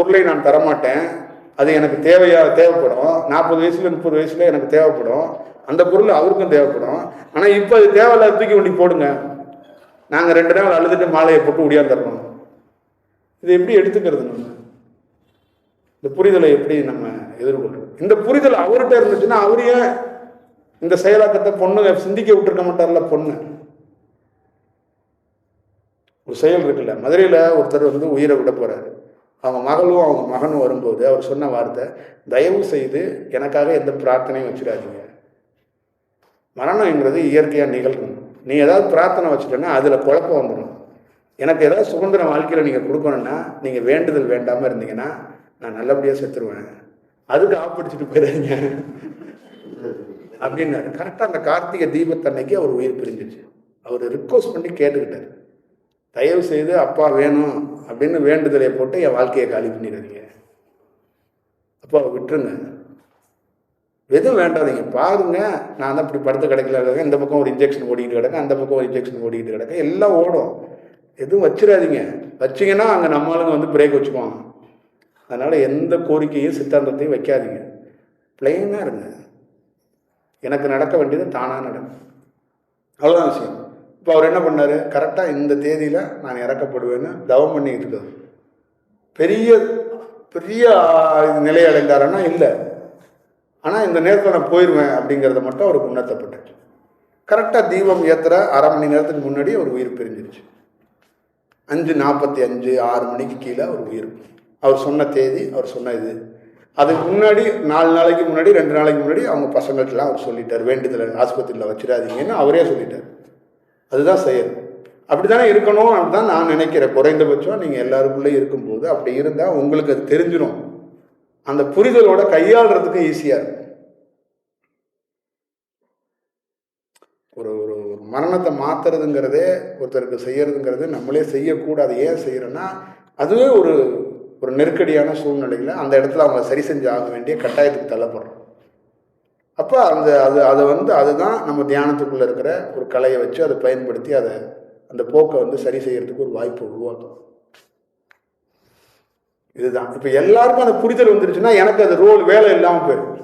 பொருளை நான் தரமாட்டேன். அது எனக்கு தேவையா தேவைப்படும். நாற்பது வயசுல முப்பது வயசுல எனக்கு தேவைப்படும். அந்த பொருள் அவருக்கும் தேவைப்படும். ஆனால் இப்போ அது தேவையில்லாத தூக்கி வண்டி போடுங்க. நாங்கள் ரெண்டு நாள் அழுதுட்டு மாலையை போட்டு ஒடியாந்துடணும் இது எப்படி எடுத்துக்கிறது நம்ம? இந்த புரிதலை எப்படி நம்ம எதிர்கொள்றோம் இந்த புரிதல் அவர்கிட்ட இருந்துச்சுன்னா அவர் ஏன் இந்த செயலாக்கத்தை பொண்ணு சிந்திக்க விட்டுருக்க மாட்டார்ல பொண்ணு? ஒரு செயல் இருக்குல்ல. மதுரையில் ஒருத்தர் வந்து உயிரை விட போறாரு. அவங்க மகளும் அவங்க மகனும் வரும்போது அவர் சொன்ன வார்த்தை தயவு செய்து எனக்காக எந்த பிரார்த்தனையும் வச்சிடாதீங்க. மரணம்ங்கிறது இயற்கையாக நிகழ்க்கணும் நீ ஏதாவது பிரார்த்தனை வச்சுட்டோன்னா அதில் குழப்பம் வந்துடும் எனக்கு ஏதாவது சுதந்திர வாழ்க்கையில் நீங்கள் கொடுக்கணும்னா நீங்கள் வேண்டுதல் வேண்டாமல் இருந்தீங்கன்னா நான் நல்லபடியாக செத்துருவேன். அதுக்கு ஆப்பிடிச்சிட்டு போயிடாதீங்க. அப்படின்னாரு. கரெக்டாக அந்த கார்த்திகை தீபத்தன்னைக்கு அவர் உயிர் பிரிஞ்சிச்சு. அவர் ரிக்வஸ்ட் பண்ணி கேட்டுக்கிட்டார். தயவு செய்து அப்பா வேணும் அப்படின்னு வேண்டுதலை போட்டு என் வாழ்க்கையை காலி பண்ணிடாதீங்க. அப்பா விட்டுருங்க. எதுவும் வேண்டாதீங்க. பாருங்க. நான் தான் இப்படி படுத்து கிடைக்கல. இருக்கேன் இந்த பக்கம் ஒரு இன்ஜெக்ஷன் ஓடிக்கிட்டு கிடக்கு அந்த பக்கம் ஒரு இன்ஜெக்ஷன் ஓடிக்கிட்டு கிடக்கு. எல்லாம் ஓடும். எதுவும் வச்சிடாதீங்க. வச்சிங்கன்னா அங்கே நம்ம ஆளுங்க வந்து பிரேக் வச்சுக்குவாங்க. அதனால் எந்த கோரிக்கையும் சித்தாந்தத்தையும் வைக்காதீங்க. பிளெயினாக இருங்க. எனக்கு நடக்க வேண்டியது தானாக நடக்கும். அவ்வளோதான் விஷயம். இப்போ அவர் என்ன பண்ணார்? கரெக்டாக இந்த தேதியில் நான் இறக்கப்படுவேன்னு தவம் பண்ணிக்கிட்டு இருக்காரு. பெரிய பெரிய நிலை அடைந்தாருன்னா இல்லை. ஆனால் இந்த நேரத்தில் நான் போயிடுவேன் அப்படிங்கிறத மட்டும் அவருக்கு உணர்த்தப்பட்டுச்சு. கரெக்டாக தீபம் ஏற்றுற அரை மணி நேரத்துக்கு முன்னாடி அவர் உயிர் பிரிஞ்சிருச்சு. அஞ்சு நாற்பத்தி அஞ்சு ஆறு மணிக்கு கீழே அவர் உயிர். அவர் சொன்ன தேதி அவர் சொன்ன இது. அதுக்கு முன்னாடி நாலு நாளைக்கு முன்னாடி ரெண்டு நாளைக்கு முன்னாடி அவங்க பசங்கள்ட்டலாம் அவர் சொல்லிட்டார். வேண்டுதல் ஆஸ்பத்திரியில் வச்சிடாதீங்கன்னு அவரே சொல்லிட்டார். அதுதான் செயல். அப்படித்தானே இருக்கணும் அப்படின்னு நான் நினைக்கிறேன். குறைந்தபட்சம் நீங்கள் எல்லாருக்குள்ளே இருக்கும்போது அப்படி இருந்தால் உங்களுக்கு அது தெரிஞ்சிடும் அந்த புரிதலோட கையாளுறதுக்கு ஈஸியாக இருக்கும். ஒரு ஒரு ஒரு மரணத்தை மாத்துறதுங்கிறதே ஒருத்தருக்கு செய்யறதுங்கிறது நம்மளே செய்யக்கூடாது. ஏன் செய்கிறோன்னா அதுவே ஒரு ஒரு நெருக்கடியான சூழ்நிலையில் அந்த இடத்துல அவங்க சரி செஞ்சு ஆக வேண்டிய கட்டாயத்துக்கு தள்ளப்படுறோம். அப்போ அந்த அது அதை வந்து அதுதான் நம்ம தியானத்துக்குள்ளே இருக்கிற ஒரு கலையை வச்சு அதை பயன்படுத்தி அதை அந்த போக்கை வந்து சரி செய்யறதுக்கு ஒரு வாய்ப்பு உருவாக்கும். இதுதான். இப்போ எல்லாருக்கும் அந்த புரிதல் வந்துருச்சுன்னா எனக்கு அது ரோல் வேலை இல்லாமல் போயிடும்.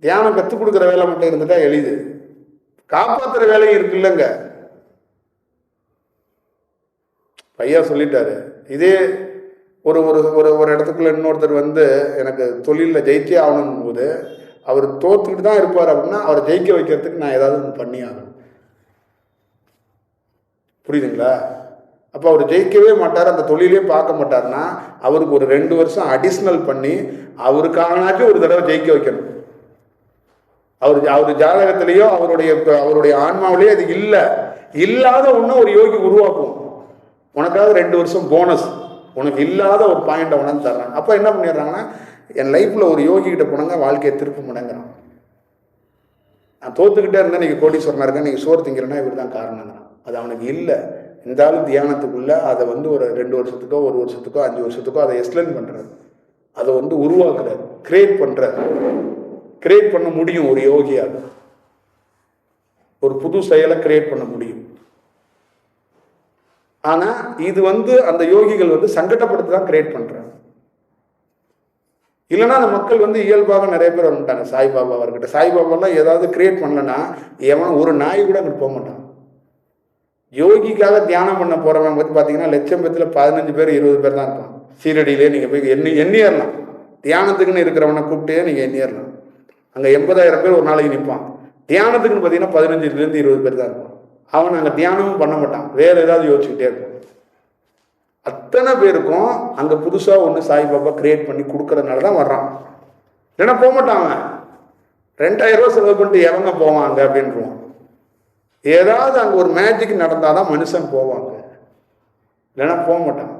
தியானம் கற்றுக் கொடுக்குற வேலை மட்டும் இருந்துட்டா எளிது. காப்பாற்றுற வேலையும் இருக்கு இல்லைங்க. பையா சொல்லிட்டாரு. இதே ஒரு ஒரு ஒரு ஒரு இடத்துக்குள்ள இன்னொருத்தர் வந்து எனக்கு தொழிலில் ஜெயிச்சே ஆகணும் போது அவர் தோத்துக்கிட்டு தான் இருப்பார் அப்படின்னா அவரை ஜெயிக்க வைக்கிறதுக்கு நான் ஏதாவது ஒன்று பண்ணி ஆகணும். புரியுதுங்களா? அப்போ அவர் ஜெயிக்கவே மாட்டார் அந்த தொழிலே பார்க்க மாட்டார்னா அவருக்கு ஒரு ரெண்டு வருஷம் அடிஷ்னல் பண்ணி அவருக்கானாச்சும் ஒரு தடவை ஜெயிக்க வைக்கணும். அவர் அவர் ஜாதகத்திலேயோ அவருடைய அவருடைய ஆன்மாவிலேயோ அது இல்லை. இல்லாத ஒன்று ஒரு யோகி உருவாக்கும். உனக்காக ரெண்டு வருஷம் போனஸ் உனக்கு இல்லாத ஒரு பாயிண்டை உணர்ந்து தர்றாங்க. அப்போ என்ன பண்ணிடுறாங்கன்னா என் லைஃப்பில் ஒரு யோகி கிட்ட போனாங்க வாழ்க்கையை திருப்ப முடங்குறான். நான் தோத்துக்கிட்டே இருந்தேன் நீங்கள் கோடீஸ்வரனாக இருக்கேன் நீங்கள் சோறு திங்கிறேன்னா இவர் தான் காரணங்கிறான். அது அவனுக்கு இல்லை. இருந்தாலும் தியானத்துக்குள்ளே அதை வந்து ஒரு ரெண்டு வருஷத்துக்கோ ஒரு வருஷத்துக்கோ அஞ்சு வருஷத்துக்கோ அதை எக்ஸ்பிளைன் பண்ணுறது அதை வந்து உருவாக்குறாரு. கிரியேட் பண்ணுறாரு கிரியேட் பண்ண முடியும் ஒரு யோகியால் ஒரு புது செயலை கிரியேட் பண்ண முடியும். ஆனால் இது வந்து அந்த யோகிகள் வந்து சங்கடப்படுத்தி தான் கிரியேட் பண்ணுறாங்க இல்லைன்னா அந்த மக்கள் வந்து இயல்பாக நிறைய பேர் வந்துட்டாங்க. சாய்பாபா அவர்கிட்ட. சாய்பாபாலாம் ஏதாவது கிரியேட் பண்ணலன்னா எவன் ஒரு நாய் கூட அங்கிட்டு போக மாட்டான். யோகிக்காக தியானம் பண்ண போகிறவங்க வந்து பார்த்தீங்கன்னா லட்சம் பேத்துல பதினஞ்சு பேர் இருபது பேர் தான் இருப்பான். சீரடியிலே நீங்கள் போய் எண்ணி எண்ணியறலாம் தியானத்துக்குன்னு இருக்கிறவனை கூப்பிட்டே நீங்கள் எண்ணியறலாம் அங்கே எண்பதாயிரம் பேர் ஒரு நாளைக்கு நிற்பான் தியானத்துக்குன்னு பார்த்தீங்கன்னா பதினஞ்சுலேருந்து இருபது பேர் தான் இருப்பான். அவன் அங்கே தியானமும் பண்ண மாட்டான். வேற ஏதாவது யோசிச்சுக்கிட்டே இருப்பான். அத்தனை பேருக்கும் அங்கே புதுசாக ஒன்று சாய்பாபா கிரியேட் பண்ணி கொடுக்கறதுனால தான் வர்றான். இல்லைன்னா போக மாட்டான் அவன். ரெண்டாயிரம் ரூபா செலவு பண்ணிட்டு எவங்க போவாங்க அப்படின்றான் ஏதாவது அங்கே ஒரு மேஜிக் நடந்தாதான் மனுஷன் போவாங்க. இல்லைன்னா போக மாட்டான்.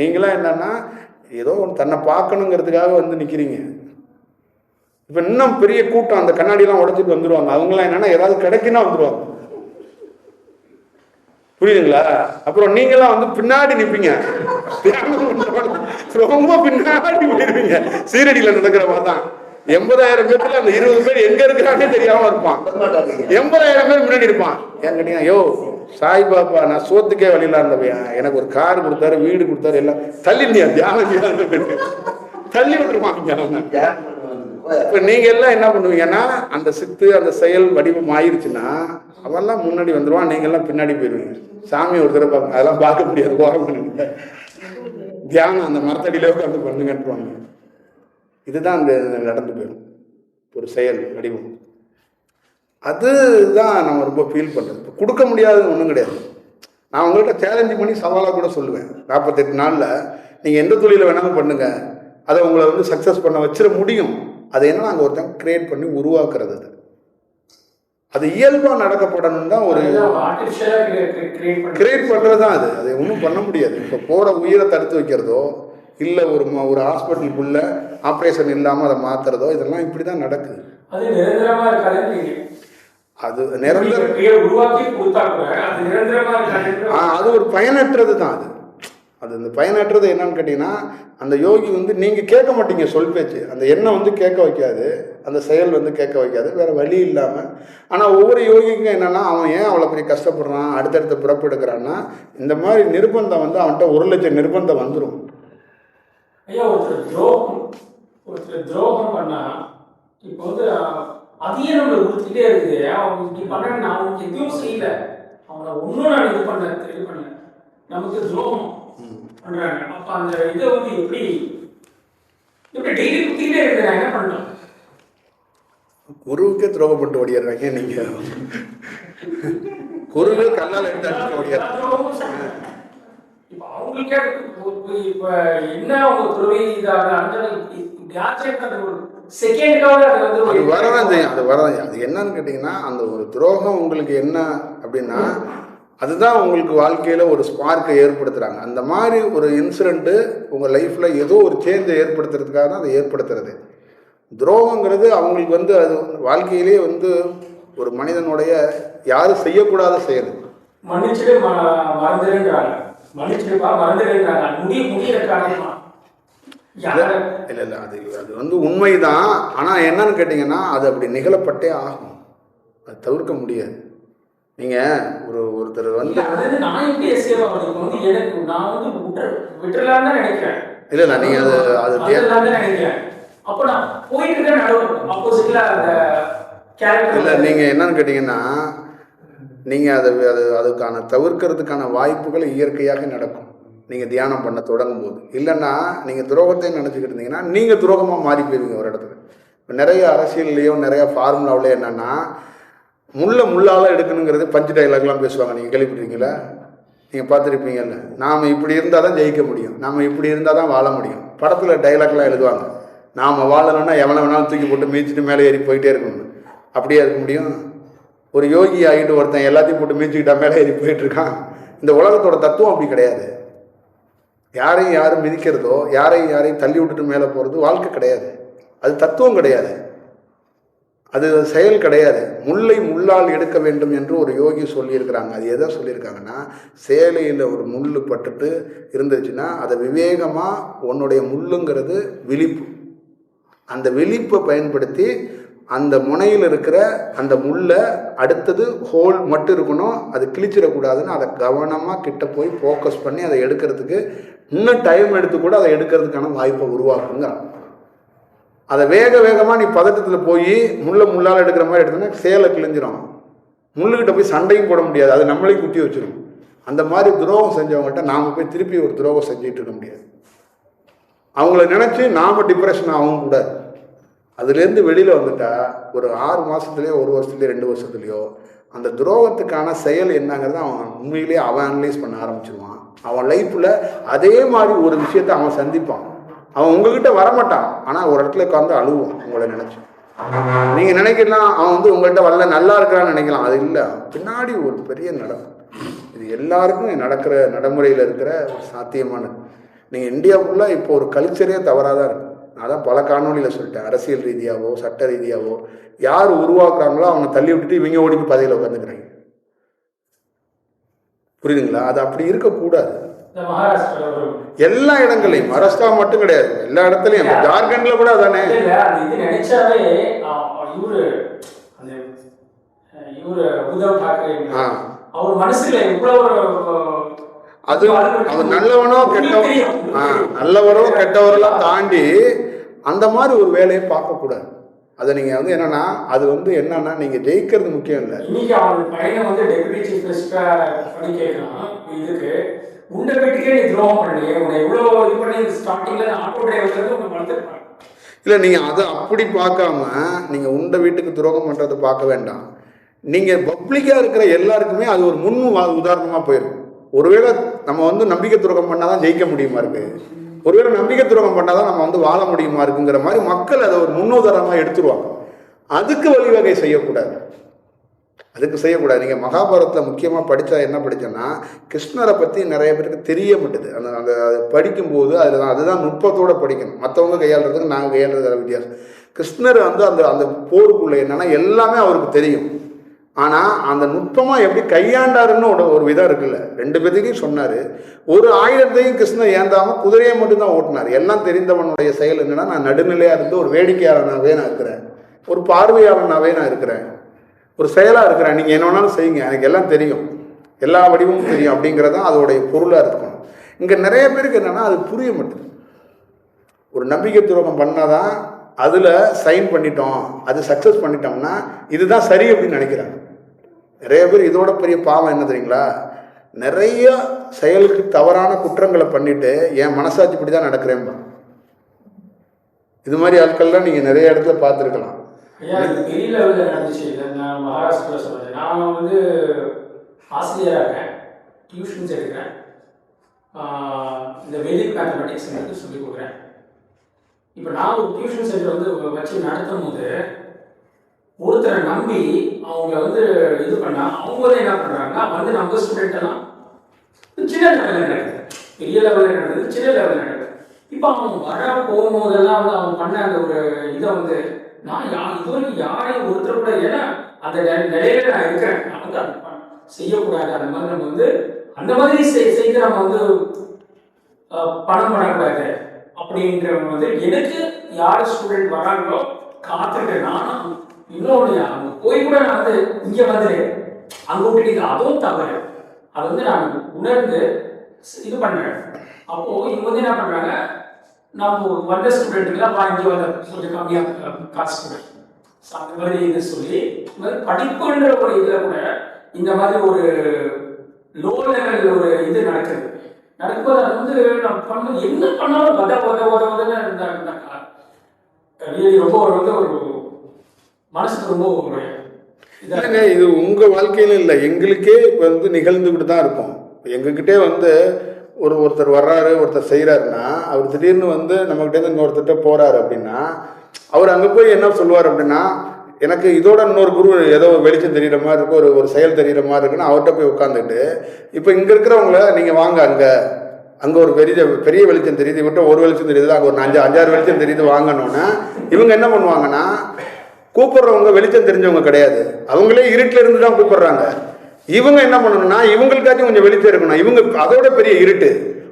நீங்களாம் என்னன்னா ஏதோ ஒன்று தன்னை பார்க்கணுங்கிறதுக்காக வந்து நிற்கிறீங்க இப்போ இன்னும் பெரிய கூட்டம் அந்த கண்ணாடியெல்லாம் உடைச்சிட்டு வந்துடுவாங்க அவங்களாம் என்னென்னா ஏதாவது கிடைக்குன்னா வந்துடுவாங்க புரியுதுங்களா? அப்புறம் நீங்களாம் வந்து பின்னாடி நிப்பீங்க. ரொம்ப பின்னாடி போயிருவீங்க. சீரடியில நடக்கிற மாதிரி தான் எண்பதாயிரம் பேர்ல அந்த இருபது பேர் எங்க இருக்கிறானே தெரியாம இருப்பான். எண்பதாயிரம் பேர் முன்னாடி இருப்பான். ஏன் கேட்டீங்க யோ சாய்பாபா நான் சோத்துக்கே வழியில இருந்தவன் எனக்கு ஒரு கார் கொடுத்தாரு வீடு கொடுத்தாரு எல்லாம் தள்ளி நீ தியானம் தள்ளி விட்டுருப்பாங்க இப்ப நீங்க எல்லாம் என்ன பண்ணுவீங்கன்னா அந்த சித்து அந்த செயல் வடிவம் ஆயிருச்சுன்னா அவெல்லாம் முன்னாடி வந்துருவான் நீங்க எல்லாம் பின்னாடி போயிருவீங்க. சாமி ஒரு தடவை பார்க்க அதெல்லாம் பார்க்க முடியாது ஓரம் பண்ணுங்க தியானம் அந்த மரத்தடியில உட்காந்து பண்ணுங்கன்றாங்க இதுதான் அந்த நடந்து போயிடும். ஒரு செயல் வடிவம். அதுதான் நம்ம ரொம்ப ஃபீல் பண்ணுறது இப்போ கொடுக்க முடியாதுன்னு ஒன்றும் கிடையாது. நான் உங்கள்கிட்ட சேலஞ்சு பண்ணி சவாலாக கூட சொல்லுவேன். நாற்பத்தெட்டு நாளில் நீங்கள் எந்த தொழிலை வேணாலும் பண்ணுங்க. அதை உங்களை வந்து சக்ஸஸ் பண்ண வச்சிட முடியும். அது என்ன நாங்கள் ஒருத்தங்க கிரியேட் பண்ணி உருவாக்குறது அது. அது இயல்பாக நடக்கப்படணும் தான் ஒரு கிரியேட் பண்ணி கிரியேட் பண்ணுறது தான் அது. அதை ஒன்றும் பண்ண முடியாது. இப்போ போகிற உயிரை தடுத்து வைக்கிறதோ இல்லை ஒரு ஒரு ஹாஸ்பிட்டலுக்குள்ள ஆப்ரேஷன் இல்லாமல் அதை மாற்றுறதோ இதெல்லாம் இப்படி தான் நடக்குது. அது நிரந்தர அது ஒரு பயனற்றது தான் அது. அது இந்த பயனற்றது என்னன்னு கேட்டிங்கன்னா அந்த யோகி வந்து நீங்கள் கேட்க மாட்டீங்க சொல் பேச்சு. அந்த எண்ணம் வந்து கேட்க வைக்காது. அந்த செயல் வந்து கேட்க வைக்காது. வேறு வழி இல்லாமல் ஆனால் ஒவ்வொரு யோகிக்கும் என்னென்னா அவன் ஏன் அவ்வளோ பெரிய கஷ்டப்படுறான் அடுத்தடுத்து பிறப்பெடுக்கிறான்னா இந்த மாதிரி நிர்பந்தம் வந்து அவன்கிட்ட ஒரு லட்சம் நிர்பந்தம் வந்துடும் ஐயா ஒருத்தர் துரோகம் ஒருத்தர் துரோகம் பண்ணா இப்போ வந்து அதையே நம்ம இருக்குது அவன் இப்படி பண்ண நான் அவனுக்கு எதுவும் செய்யல. அவனை ஒன்றும் நான் இது பண்ண இது பண்ணல. நமக்கு துரோகம். பண்றாங்க. அப்ப அந்த இதை வந்து எப்படி எப்படி டெய்லி குத்திட்டே இருக்கு நான் என்ன பண்ணலாம் குருவுக்கே துரோகப்பட்டு ஓடிடுறாங்க நீங்கள் குருவே கல்லால் எடுத்து அடிச்சு ஓடிடுறாங்க. இப்ப அவங்களுக்கே இப்ப- இப்ப என்ன அவங்க துறவி இதாக அந்த ஒரு செகண்டுக்காவது அது வந்து அது ஒரு- வரதான் செய்யும் அது வரதான் செய்யும். அது என்னன்னு கேட்டிங்கன்னா அந்த ஒரு துரோகம் உங்களுக்கு என்ன அப்படின்னா அதுதான் உங்களுக்கு வாழ்க்கையில் ஒரு ஸ்பார்க்கை ஏற்படுத்துகிறாங்க அந்த மாதிரி ஒரு இன்சிடெண்ட்டு உங்கள் லைஃப்பில் ஏதோ ஒரு சேஞ்சை ஏற்படுத்துறதுக்காக தான் அதை ஏற்படுத்துறது. துரோகங்கிறது அவங்களுக்கு வந்து அது வாழ்க்கையிலே வந்து ஒரு மனிதனுடைய யாரும் செய்யக்கூடாத செயல். மன்னிச்சுட்டு ம- மறந்துடுன்றாங்க மன்னிச்சுட்டுப்பா மறந்துடுன்றாங்க முடிய முடியிற காரணமா? யார? இல்லை இல்லை அது அது வந்து உண்மைதான். ஆனால் என்னன்னு கேட்டிங்கன்னா அது அப்படி நிகழப்பட்டே ஆகும். அது தவிர்க்க முடியாது. நீங்கள் ஒரு ஒருத்தர் வந்து இல்ல, இல்லை நீங்கள் அது அது இல்லை நீங்கள் என்னன்னு கேட்டிங்கன்னா நீங்கள் அதை அது அதுக்கான தவிர்க்கிறதுக்கான வாய்ப்புகள் இயற்கையாக நடக்கும். நீங்கள் தியானம் பண்ண தொடங்கும் போது இல்லைன்னா நீங்கள் துரோகத்தை நினச்சிக்கிட்டு இருந்தீங்கன்னா நீங்கள் துரோகமாக மாறி போயிருவீங்க ஒரு இடத்துல. நிறைய அரசியல்லையோ நிறைய ஃபார்முலாவிலையோ என்னென்னா முள்ள முள்ளால் எடுக்கணுங்கிறது பஞ்சு டைலாக்லாம் பேசுவாங்க. நீங்கள் கேள்விப்பட்டிருக்கீங்களா? நீங்கள் பார்த்துருப்பீங்கல்ல. நாம் இப்படி இருந்தால் தான் ஜெயிக்க முடியும். நாம் இப்படி இருந்தால் தான் வாழ முடியும். படத்தில் டைலாக்லாம் எழுதுவாங்க. நாம் வாழணும்னா எவனை வேணாலும் தூக்கி போட்டு மீச்சிட்டு மேலே ஏறி போயிட்டே இருக்கணும் அப்படியே இருக்க முடியும்? ஒரு யோகி ஆகிட்டு ஒருத்தன் எல்லாத்தையும் போட்டு மீச்சிக்கிட்டா மேலே ஏறி போயிட்டுருக்கான். இந்த உலகத்தோட தத்துவம் அப்படி கிடையாது. யாரையும் யாரும் மிதிக்கிறதோ யாரையும் யாரையும் தள்ளி விட்டுட்டு மேலே போகிறது வாழ்க்கை கிடையாது. அது தத்துவம் கிடையாது. அது செயல் கிடையாது. முல்லை முள்ளால் எடுக்க வேண்டும் என்று ஒரு யோகி சொல்லியிருக்கிறாங்க. அது எதை சொல்லியிருக்காங்கன்னா சேலையில் ஒரு முள் பட்டுட்டு இருந்துச்சுன்னா அதை விவேகமாக உன்னுடைய முள்ளுங்கிறது விழிப்பு. அந்த விழிப்பை பயன்படுத்தி அந்த முனையில் இருக்கிற அந்த முள்ளை அடுத்தது ஹோல் மட்டும் இருக்கணும் அது கிழிச்சிடக்கூடாதுன்னு அதை கவனமாக கிட்ட போய் ஃபோக்கஸ் பண்ணி அதை எடுக்கிறதுக்கு இன்னும் டைம் எடுத்து கூட அதை எடுக்கிறதுக்கான வாய்ப்பை உருவாக்குங்கிறான். அதை வேக வேகமாக நீ பதட்டத்தில் போய் முள்ளை முள்ளால் எடுக்கிற மாதிரி எடுத்தோன்னா சேலை கிழிஞ்சிரும். முள்ளுக்கிட்ட போய் சண்டையும் போட முடியாது. அது நம்மளையும் குட்டி வச்சிடும் அந்த மாதிரி துரோகம் செஞ்சவங்ககிட்ட நாம் போய் திருப்பி ஒரு துரோகம் செஞ்சுட்டு இருக்க முடியாது. அவங்கள நினச்சி நாம் டிப்ரெஷன் ஆகவும் கூட. அதுலேருந்து வெளியில் வந்துட்டா ஒரு ஆறு மாதத்துலேயோ ஒரு வருஷத்துலேயோ ரெண்டு வருஷத்துலேயோ அந்த துரோகத்துக்கான செயல் என்னங்கிறத அவன் உண்மையிலேயே அவன் அனலைஸ் பண்ண ஆரம்பிச்சிருவான். அவன் லைஃப்பில் அதே மாதிரி ஒரு விஷயத்தை அவன் சந்திப்பான். அவன் உங்ககிட்ட வரமாட்டான். ஆனால் ஒரு இடத்துல உட்காந்து அழுவான் உங்களை நினச்சி. நீங்கள் நினைக்கலாம் அவன் வந்து உங்கள்கிட்ட வரல நல்லா இருக்கிறான்னு நினைக்கலாம். அது இல்லை. பின்னாடி ஒரு பெரிய நடப்பு இது எல்லாருக்கும் நடக்கிற நடைமுறையில் இருக்கிற ஒரு சாத்தியமானது நீங்கள் இந்தியா ஃபுல்லாக இப்போ ஒரு கல்ச்சரே தவறாக தான் இருக்கு. நான் தான் பல காணொலியில் சொல்லிட்டேன். அரசியல் ரீதியாவோ சட்ட ரீதியாவோ யார் உருவாக்குறாங்களோ அவங்க தள்ளி விட்டுட்டு இவங்க ஓடி போய் பதவியில் உட்காந்துக்கிறாங்க புரியுதுங்களா? அது அப்படி இருக்கக்கூடாது. எல்லா இடங்களையும். மகாராஷ்டிரா மட்டும் கிடையாது. எல்லா இடத்துலையும். ஜார்க்கண்ட்ல கூட அதானே? நினைச்சாவே இவரு உத்தவ் அவர் மனசுல அது அவர் நல்லவனோ கெட்டவனோ நல்லவரோ கெட்டவரெல்லாம் தாண்டி அந்த மாதிரி ஒரு வேலையை பார்க்கக்கூடாது அதை நீங்கள் வந்து என்னன்னா அது வந்து என்னன்னா நீங்கள் ஜெயிக்கிறது முக்கியம் இல்லை. உன்னை வீட்டுக்கே நீ துரோகம் பண்ணி உன்னை எவ்வளோ இது பண்ணி ஸ்டார்டிங்ல ஆட்டோ டிரைவர்ல உன்னை வளர்த்துருப்பாங்க. இல்லை நீங்கள் அதை அப்படி பார்க்காம நீங்கள் உண்ட வீட்டுக்கு துரோகம் பண்ணுறதை பார்க்க வேண்டாம். நீங்கள் பப்ளிக்காக இருக்கிற எல்லாருக்குமே அது ஒரு முன் உதாரணமாக போயிடும். ஒருவேளை நம்ம வந்து நம்பிக்கை துரோகம் பண்ணால் தான் ஜெயிக்க முடியுமா இருக்கு? ஒருவேளை நம்பிக்கை துரோகம் பண்ணால் தான் நம்ம வந்து வாழ முடியுமா இருக்குங்கிற மாதிரி மக்கள் அதை ஒரு முன்னுதாரணமாக எடுத்துருவாங்க. அதுக்கு வழிவகை செய்யக்கூடாது. அதுக்கு செய்யக்கூடாது. நீங்கள் மகாபாரதத்தில் முக்கியமாக படித்தா என்ன படித்தோன்னா கிருஷ்ணரை பற்றி நிறைய பேருக்கு தெரிய மாட்டுது. அந்த அந்த அது படிக்கும்போது அதில் தான் அதுதான் நுட்பத்தோடு படிக்கணும். மற்றவங்க கையாளுறதுக்கு நாங்கள் கையாளுறது வித்தியாசம். கிருஷ்ணர் வந்து அந்த அந்த போருக்குள்ளே என்னென்னா எல்லாமே அவருக்கு தெரியும். ஆனால் அந்த நுட்பமாக எப்படி கையாண்டாருன்னு ஒரு ஒரு விதம் இருக்குல்ல. ரெண்டு பேர்த்தையும் சொன்னார். ஒரு ஆயுதத்தையும் கிருஷ்ணர் ஏந்தாமல் குதிரையை மட்டும்தான் ஓட்டினார். எல்லாம் தெரிந்தவனுடைய செயல் என்னன்னா நான் நடுநிலையாக இருந்து ஒரு வேடிக்கையாளனாகவே நான் இருக்கிறேன். ஒரு பார்வையாளனாகவே நான் இருக்கிறேன். ஒரு செயலாக இருக்கிறேன் நீங்கள் என்ன வேணாலும் செய்யுங்க. எனக்கு எல்லாம் தெரியும். எல்லா வடிவமும் தெரியும் அப்படிங்கிறது தான் அதோடைய பொருளாக இருக்கணும். இங்கே நிறைய பேருக்கு என்னென்னா அது புரிய மாட்டேது ஒரு நம்பிக்கை துரோகம் பண்ணால் தான் அதில் சைன் பண்ணிட்டோம் அது சக்ஸஸ் பண்ணிட்டோம்னா இதுதான் சரி அப்படின்னு நினைக்கிறாங்க. நிறைய பேர் இதோட பெரிய பாவம் என்ன தெரியுங்களா? நிறைய செயலுக்கு தவறான குற்றங்களை பண்ணிட்டு என் மனசாட்சி இப்படி தான் நடக்கிறேன்பா. இது மாதிரி ஆட்கள்லாம் நீங்கள் நிறைய இடத்துல பார்த்துருக்கலாம். ஐயா இது பெரிய லெவலில் நடந்துச்சு. இல்லை நான் மகாராஷ்டிரா சொல்றேன். நான் வந்து ஆசிரியராக இருக்கேன். டியூஷன்ஸ் எடுக்கிறேன் இந்த வேதிக் மேத்தமெட்டிக்ஸ் வந்து சொல்லிக் கொடுக்குறேன். இப்போ நான் ஒரு டியூஷன் சென்டர் வந்து வச்சு நடத்தும் போது ஒருத்தரை நம்பி அவங்க வந்து இது பண்ணால் அவங்க வந்து என்ன பண்ணுறாங்கன்னா வந்து நம்ம ஸ்டூடெண்ட்டெல்லாம் சின்ன லெவலில் நடக்குது. பெரிய லெவலில் நடக்குது சின்ன லெவலில் நடக்குது. இப்போ அவங்க வர போகும்போதெல்லாம் வந்து அவங்க பண்ண அந்த ஒரு இதை வந்து நான் யார் இது யாரையும் ஒருத்தர் கூட ஏன்னா அந்த நிலையில நான் இருக்கிறேன். நான் வந்து அது செய்யக்கூடாது அந்த மாதிரி நம்ம வந்து அந்த மாதிரி செய்- செய்து நம்ம வந்து பணம் பண்ணக்கூடாது அப்படின்ற வந்து எனக்கு யார் ஸ்டூடெண்ட் வராங்களோ காத்துட்டு நானும் இன்னொன்று அவங்க போய் கூட நான் வந்து இங்கே வந்து அங்கே விட்டுட்டு அதுவும் தவறு. அது வந்து நான் உணர்ந்து இது பண்ணுறேன். அப்போது இவங்க வந்து என்ன பண்ணுறாங்க நம்ம வந்த ஸ்டூடெண்ட்டுக்கெல்லாம் வாங்கி வந்த கொஞ்சம் கம்மியாக காசு கொடு ஸோ அந்த மாதிரி இது சொல்லி இந்த மாதிரி படிப்புன்ற ஒரு இதில் கூட இந்த மாதிரி ஒரு லோ லெவல் ஒரு இது நடக்குது நடக்கும்போது அது வந்து நம்ம பண்ண என்ன பண்ணாலும் வத வத வத வதன்னு இருந்தாங்க ரியலி ரொம்ப ஒரு வந்து ஒரு மனசுக்கு ரொம்ப ஒரு இல்லைங்க இது உங்கள் வாழ்க்கையில இல்லை எங்களுக்கே வந்து நிகழ்ந்துக்கிட்டு தான் இருக்கும் எங்ககிட்டே வந்து ஒரு ஒருத்தர் வர்றாரு ஒருத்தர் செய்கிறாருன்னா அவர் திடீர்னு வந்து நம்மகிட்டேருந்து இன்னொருத்தர்கிட்ட போகிறாரு அப்படின்னா அவர் அங்கே போய் என்ன சொல்லுவார் அப்படின்னா எனக்கு இதோட இன்னொரு குரு ஏதோ வெளிச்சம் தெரிகிற மாதிரி இருக்கு ஒரு ஒரு செயல் தெரிகிற மாதிரி இருக்குன்னு அவர்கிட்ட போய் உட்காந்துட்டு இப்போ இங்கே இருக்கிறவங்கள நீங்கள் வாங்க அங்கே. அங்கே ஒரு பெரிய பெரிய வெளிச்சம் தெரியுது இவர்கிட்ட ஒரு வெளிச்சம் தெரியுது அங்கே ஒரு அஞ்சு அஞ்சாறு வெளிச்சம் தெரியுது வாங்கணுன்னா இவங்க என்ன பண்ணுவாங்கன்னா கூப்பிட்றவங்க வெளிச்சம் தெரிஞ்சவங்க கிடையாது. அவங்களே இருட்டில் இருந்து தான் கூப்பிட்றாங்க. இவங்க என்ன பண்ணணும்னா இவங்களுக்காச்சும் கொஞ்சம் வெளிச்சம் இருக்கணும். இவங்க அதோட பெரிய இருட்டு.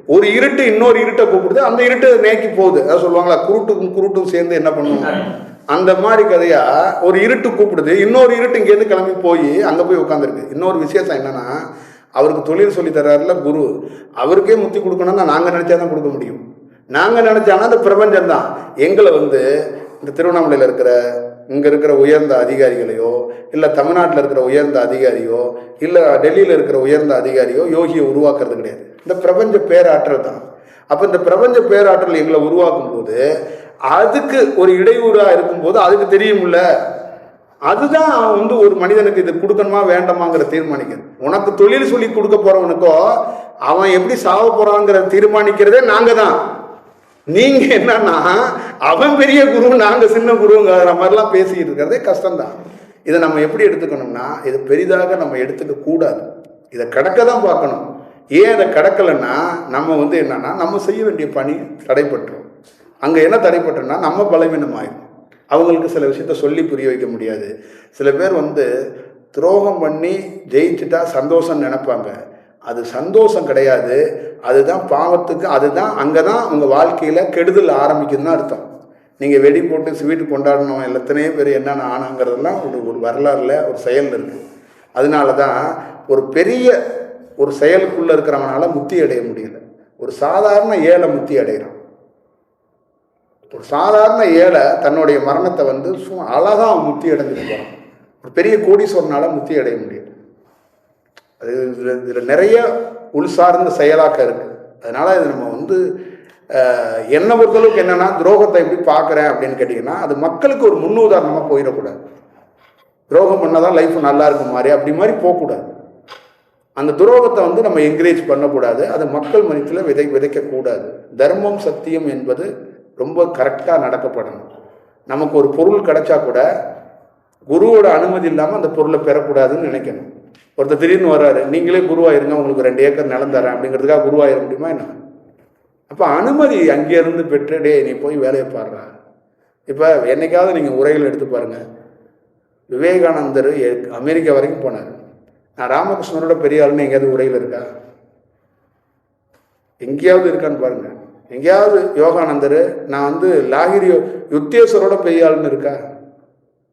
ஒரு இருட்டு இன்னொரு இருட்டை கூப்பிடுது. அந்த இருட்டு நேக்கி போகுது. அதை சொல்லுவாங்களா? குருட்டுக்கும் குருட்டும் சேர்ந்து என்ன பண்ணும்? அந்த மாதிரி கதையா ஒரு இருட்டு கூப்பிடுது. இன்னொரு இருட்டு இங்கேருந்து கிளம்பி போய் அங்கே போய் உட்காந்துருக்கு இன்னொரு விசேஷம் என்னன்னா அவருக்கு தொழில் சொல்லி தர்றாருல குரு. அவருக்கே முத்தி கொடுக்கணும்னா நாங்கள் நினச்சா தான் கொடுக்க முடியும். நாங்கள் நினச்சானா அந்த பிரபஞ்சம் தான் எங்களை வந்து இந்த திருவண்ணாமலையில் இருக்கிற இங்கே இருக்கிற உயர்ந்த அதிகாரிகளையோ இல்லை தமிழ்நாட்டில் இருக்கிற உயர்ந்த அதிகாரியோ இல்லை டெல்லியில் இருக்கிற உயர்ந்த அதிகாரியோ யோகியை உருவாக்குறது கிடையாது. இந்த பிரபஞ்ச பேராற்றல் தான். அப்போ இந்த பிரபஞ்ச பேராற்றல் எங்களை உருவாக்கும் போது அதுக்கு ஒரு இடையூறாக இருக்கும்போது அதுக்கு தெரியும்ல? அதுதான் அவன் வந்து ஒரு மனிதனுக்கு இது கொடுக்கணுமா வேண்டாமாங்கிற தீர்மானிக்கிறது. உனக்கு தொழில் சொல்லி கொடுக்க போறவனுக்கோ அவன் எப்படி சாவ போறாங்கிற தீர்மானிக்கிறதே நாங்க தான் நீங்க என்னன்னா அவன் பெரிய குரு நாங்க சின்ன குருங்கிற மாதிரிலாம் பேசிக்கிட்டு இருக்கிறதே கஷ்டம்தான். இதை நம்ம எப்படி எடுத்துக்கணும்னா இது பெரிதாக நம்ம எடுத்துக்க கூடாது. இதை கடக்க தான் பார்க்கணும். ஏன் அதை கடக்கலைன்னா நம்ம வந்து என்னன்னா நம்ம செய்ய வேண்டிய பணி தடைப்பட்டுரும் அங்கே என்ன தடைப்பட்டோம்னா நம்ம பலவீனம் ஆயிடும் அவங்களுக்கு சில விஷயத்த சொல்லி புரிய வைக்க முடியாது. சில பேர் வந்து துரோகம் பண்ணி ஜெயிச்சுட்டா சந்தோஷம் நினைப்பாங்க. அது சந்தோஷம் கிடையாது. அதுதான் பாவத்துக்கு அதுதான் அங்கே தான் உங்கள் வாழ்க்கையில் கெடுதல் ஆரம்பிக்குதுன்னு அர்த்தம். நீங்கள் வெடி போட்டு ஸ்வீட்டு கொண்டாடணும் எத்தனையோ பேர் என்னென்ன ஆனாங்கிறதெல்லாம் ஒரு ஒரு வரலாறுல ஒரு செயல் இருக்குது அதனால தான் ஒரு பெரிய ஒரு செயலுக்குள்ளே இருக்கிறவனால முத்தி அடைய முடியல. ஒரு சாதாரண ஏழை முத்தி அடைகிறான். ஒரு சாதாரண ஏழை தன்னுடைய மரணத்தை வந்து சும்மா அழகாக முத்தி அடைஞ்சிட்டு போகிறான் ஒரு பெரிய கோடீஸ்வரனால் முத்தி அடைய முடியல. அது இதில் இதில் நிறைய உள் சார்ந்த செயலாக்க இருக்குது அதனால் இது நம்ம வந்து என்னை பொறுத்தளவுக்கு என்னென்னா துரோகத்தை எப்படி பார்க்குறேன் அப்படின்னு கேட்டிங்கன்னா அது மக்களுக்கு ஒரு முன்னுதாரணமாக போயிடக்கூடாது. துரோகம் பண்ணாதான் லைஃப் நல்லா இருக்கும் மாதிரி அப்படி மாதிரி போகக்கூடாது. அந்த துரோகத்தை வந்து நம்ம என்கரேஜ் பண்ணக்கூடாது. அது மக்கள் மனத்தில் விதை விதைக்கக்கூடாது. தர்மம் சத்தியம் என்பது ரொம்ப கரெக்டாக நடக்கப்படணும். நமக்கு ஒரு பொருள் கிடைச்சா கூட குருவோட அனுமதி இல்லாமல் அந்த பொருளை பெறக்கூடாதுன்னு நினைக்கணும். ஒருத்தர் திடீர்னு வர்றாரு நீங்களே குருவாயிருங்க உங்களுக்கு ரெண்டு ஏக்கர் நிலம் தரேன் அப்படிங்கிறதுக்காக குருவாயிர முடியுமா என்ன? அப்போ அனுமதி அங்கேருந்து பெற்று டே நீ போய் வேலையை பாடுறா இப்போ என்னைக்காவது நீங்கள் உரைகள் எடுத்து பாருங்கள் விவேகானந்தர் எ- அமெரிக்கா வரைக்கும் போனார். நான் ராமகிருஷ்ணரோட பெரிய ஆளுன்னு எங்கேயாவது உரையில் இருக்கா? எங்கேயாவது இருக்கான்னு பாருங்கள் எங்கேயாவது யோகானந்தர் நான் வந்து லாகிரி யுத்தேஸ்வரோட பெரிய ஆளுன்னு இருக்கா?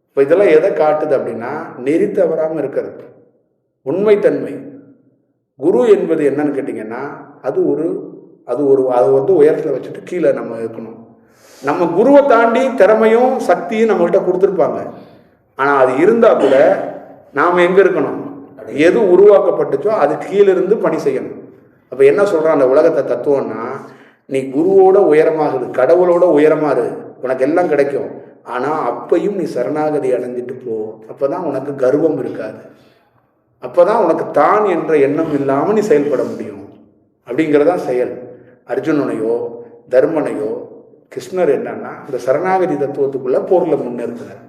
இப்போ இதெல்லாம் எதை காட்டுது அப்படின்னா நெறி தவறாமல் இருக்கிறது. உண்மைத்தன்மை. குரு என்பது என்னன்னு கேட்டிங்கன்னா அது ஒரு அது ஒரு அது வந்து உயரத்தில் வச்சுட்டு கீழே நம்ம இருக்கணும். நம்ம குருவை தாண்டி திறமையும் சக்தியும் நம்மகிட்ட கொடுத்துருப்பாங்க. ஆனால் அது இருந்தால் கூட நாம் எங்கே இருக்கணும்? எது உருவாக்கப்பட்டுச்சோ அது கீழிருந்து பணி செய்யணும். அப்போ என்ன சொல்கிறான் அந்த உலகத்தை தத்துவம்னா நீ குருவோட உயரமாகுது கடவுளோட உயரமாறு உனக்கு எல்லாம் கிடைக்கும். ஆனால் அப்பையும் நீ சரணாகதி அடைஞ்சிட்டு போ. அப்போ தான் உனக்கு கர்வம் இருக்காது. அப்போ தான் உனக்கு தான் என்ற எண்ணம் இல்லாமல் நீ செயல்பட முடியும். அப்படிங்கிறதான் செயல். அர்ஜுனனையோ தர்மனையோ கிருஷ்ணர் என்னன்னா இந்த சரணாகதி தத்துவத்துக்குள்ள போர்ல முன்னேறுகிறார்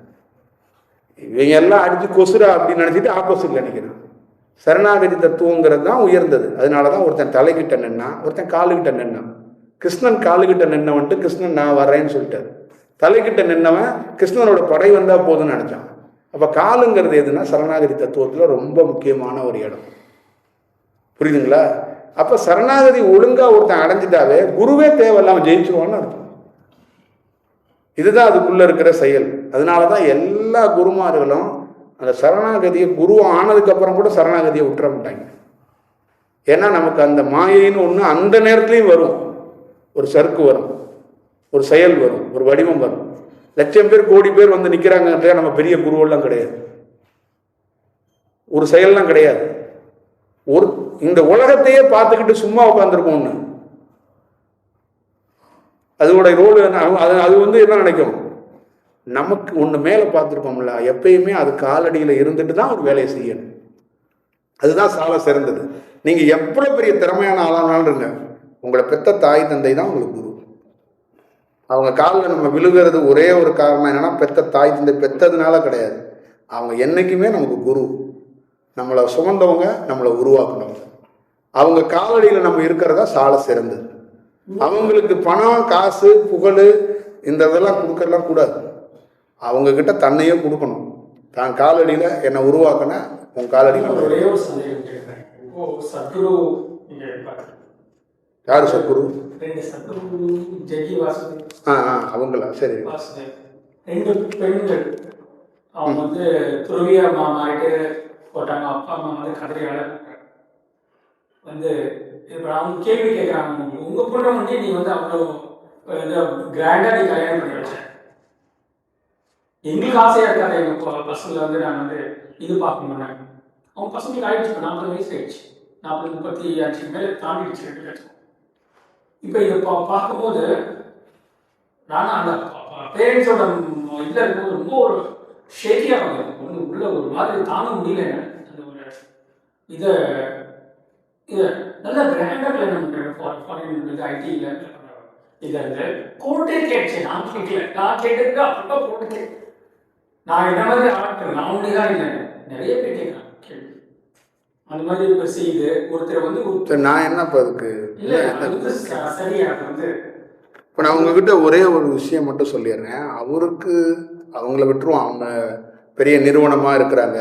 இவங்க எல்லாம் அடிச்சு கொசுரா அப்படின்னு நினைச்சிட்டு ஆப்போசிட் நினைக்கிறான் சரணாகதி தத்துவங்கிறது தான் உயர்ந்தது. அதனால தான் ஒருத்தன் தலைகிட்ட நின்னா ஒருத்தன் காலுகிட்ட நின்னான் கிருஷ்ணன் காலுகிட்ட நின்னவன்ட்டு கிருஷ்ணன் நான் வரேன்னு சொல்லிட்டாரு. தலைகிட்ட நின்னவன் கிருஷ்ணனோட படை வந்தா போதும்னு நினைச்சான். அப்ப காலுங்கிறது எதுனா சரணாகதி தத்துவத்துல ரொம்ப முக்கியமான ஒரு இடம். புரியுதுங்களா? அப்ப சரணாகதி ஒழுங்கா ஒருத்தன் அடைஞ்சிட்டாவே குருவே தேவையில்லாம ஜெயிச்சிருவான்னு அர்த்தம். இதுதான் அதுக்குள்ள இருக்கிற செயல். அதனால தான் எல்லா குருமார்களும் அந்த சரணாகதியை குரு ஆனதுக்கு அப்புறம் கூட சரணாகதியை விட்டுற மாட்டாங்க. ஏன்னா நமக்கு அந்த மாயைன்னு ஒன்று அந்த நேரத்துலையும் வரும். ஒரு சறுக்கு வரும். ஒரு செயல் வரும். ஒரு வடிவம் வரும். லட்சம் பேர் கோடி பேர் வந்து நிற்கிறாங்க நம்ம பெரிய குருவெல்லாம் கிடையாது. ஒரு செயல்லாம் கிடையாது. ஒரு இந்த உலகத்தையே பார்த்துக்கிட்டு சும்மா உட்காந்துருக்கோம்னு அதோடைய அதோட ரோல் அது அது வந்து என்ன நினைக்கும்? நமக்கு ஒன்று மேலே பார்த்துருப்போம்ல எப்பயுமே அது காலடியில் இருந்துட்டு தான் ஒரு வேலையை செய்யணும் அதுதான் சால சிறந்தது. நீங்கள் எவ்வளோ பெரிய திறமையான ஆளானாலும் இருங்க உங்களை பெத்த தாய் தந்தை தான் உங்களுக்கு குரு. அவங்க காலில் நம்ம விழுகிறது ஒரே ஒரு காரணம் என்னென்னா பெத்த தாய் தந்தை பெத்ததுனால கிடையாது. அவங்க என்றைக்குமே நமக்கு குரு. நம்மளை சுமந்தவங்க நம்மளை உருவாக்குனவங்க அவங்க காலடியில் நம்ம இருக்கிறதா சால சிறந்தது. அவங்களுக்கு பணம் காசு புகழ் இந்த இதெல்லாம் கொடுக்கறலாம் கூடாது. அவங்க கிட்ட தன்னையே கொடுக்கணும். தான் காலடியில் என்னை உருவாக்கின உன் காலடியில் ஒரே ஒரு சந்தேகம் கேட்குறேன். இப்போ சத்குரு. யார் ஆ ஆ அவங்களா? சரி. ரெண்டு பெண்கள். அவங்க வந்து துறவியா மாறிட்டு போட்டாங்க. அப்பா அம்மா வந்து கதிரையால வந்து இப்போ அவங்க கேள்வி கேட்குறாங்க உங்கள் பொண்ணை வந்து நீ வந்து அவ்வளோ கிராண்டா நீ கல்யாணம் பண்ணி எங்களுக்கு ஆசையாக இருக்காது எங்கள் பசங்களை வந்து நான் வந்து இது பார்க்க மாட்டேன் அவங்க பசங்களுக்கு ஆயிடுச்சு. இப்போ நாற்பது வயசு ஆயிடுச்சு. நாற்பது முப்பத்தி அஞ்சு மேலே தாண்டிடுச்சு ரெண்டு லட்சம் இப்போ இதை பா பார்க்கும்போது நானும் அந்த பேரண்ட்ஸோட இதில் இருக்கும்போது ரொம்ப ஒரு ஷேக்கியாக வந்து ஒன்று உள்ள ஒரு மாதிரி தாங்க முடியல அந்த ஒரு இதை இதை நல்லா கிராண்டாக கல்யாணம் பண்ணுறேன் ஃபார் ஃபாரின் ஐடியில் இதை வந்து கோர்ட்டே கேட்டுச்சு. நான் கேட்கல. நான் கேட்டதுக்கு அப்படிதான் கோர்ட்டு கேட்டு நான் என்ன மாதிரி ஆட்கள்? நான் ஒன்று தான் இல்லை. நிறைய பேர் கேட்குறாங்க. கேள்வி. அந்த மாதிரி இப்போ செய்து ஒருத்தர் வந்து நான் என்ன இப்போ அதுக்கு? இல்லை சரியா அது வந்து இப்போ நான் உங்ககிட்ட ஒரே ஒரு விஷயம் மட்டும் சொல்லிடுறேன். அவருக்கு அவங்கள விட்டுருவோம் அவங்க பெரிய நிறுவனமாக இருக்கிறாங்க.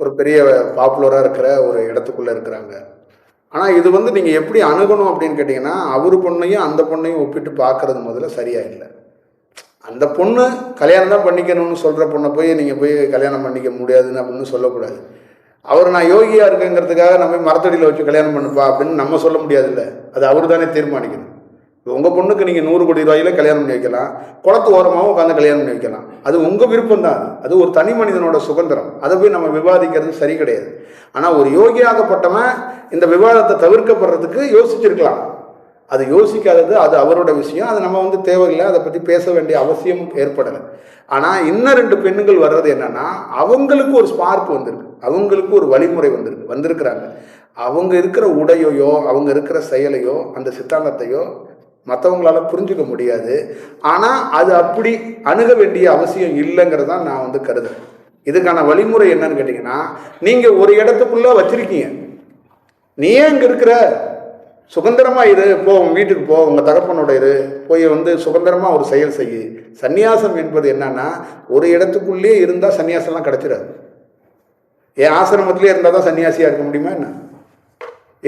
ஒரு பெரிய பாப்புலராக இருக்கிற ஒரு இடத்துக்குள்ளே இருக்கிறாங்க. ஆனால் இது வந்து நீங்கள் எப்படி அணுகணும் அப்படின்னு கேட்டிங்கன்னா அவர் பொண்ணையும் அந்த பொண்ணையும் ஒப்பிட்டு பார்க்கறது முதல்ல சரியாக இல்லை. அந்த பொண்ணு கல்யாணம் தான் பண்ணிக்கணும்னு சொல்கிற பொண்ணை போய் நீங்கள் போய் கல்யாணம் பண்ணிக்க முடியாதுன்னு அப்படின்னு சொல்லக்கூடாது. அவர் நான் யோகியா இருக்கேங்கிறதுக்காக நம்ம மரத்தடியில் வச்சு கல்யாணம் பண்ணுப்பா அப்படின்னு நம்ம சொல்ல முடியாதுல்ல. அது அவர் தானே தீர்மானிக்கணும். உங்கள் பொண்ணுக்கு நீங்கள் நூறு கோடி ரூபாயில கல்யாணம் பண்ணி வைக்கலாம். குளத்து ஓரமாகவும் உட்காந்து கல்யாணம் பண்ணி வைக்கலாம். அது உங்கள் விருப்பம் தான். அது. ஒரு தனி மனிதனோட சுதந்திரம். அதை போய் நம்ம விவாதிக்கிறது சரி கிடையாது. ஆனால் ஒரு யோகியாகப்பட்டவன் இந்த விவாதத்தை தவிர்க்கப்படுறதுக்கு யோசிச்சிருக்கலாம். அது யோசிக்காதது அது அவரோட விஷயம். அது நம்ம வந்து தேவையில்லை. அதை பற்றி பேச வேண்டிய அவசியம் ஏற்படலை. ஆனால் இன்னும் ரெண்டு பெண்ணுங்கள் வர்றது என்னன்னா அவங்களுக்கு ஒரு ஸ்பார்க் வந்திருக்கு. அவங்களுக்கு ஒரு வழிமுறை வந்திருக்கு. வந்திருக்கிறாங்க. அவங்க இருக்கிற உடையையோ அவங்க இருக்கிற செயலையோ அந்த சித்தாந்தத்தையோ மற்றவங்களால புரிஞ்சுக்க முடியாது. ஆனால் அது அப்படி அணுக வேண்டிய அவசியம் இல்லைங்கிறது தான் நான் வந்து கருதுறேன். இதுக்கான வழிமுறை என்னன்னு கேட்டிங்கன்னா நீங்கள் ஒரு இடத்துக்குள்ளே வச்சுருக்கீங்க. நீ ஏன் இங்கே இருக்கிற? சுதந்திரமாக இரு போ உன் வீட்டுக்கு போ உங்கள் தகப்பனோட இரு போய் வந்து சுதந்திரமாக ஒரு செயல் செய்யு சந்நியாசம் என்பது என்னன்னா ஒரு இடத்துக்குள்ளேயே இருந்தால் சன்னியாசம்லாம் கிடச்சிடாது. என் ஆசிரமத்திலே இருந்தால் தான் சன்னியாசியாக இருக்க முடியுமா என்ன?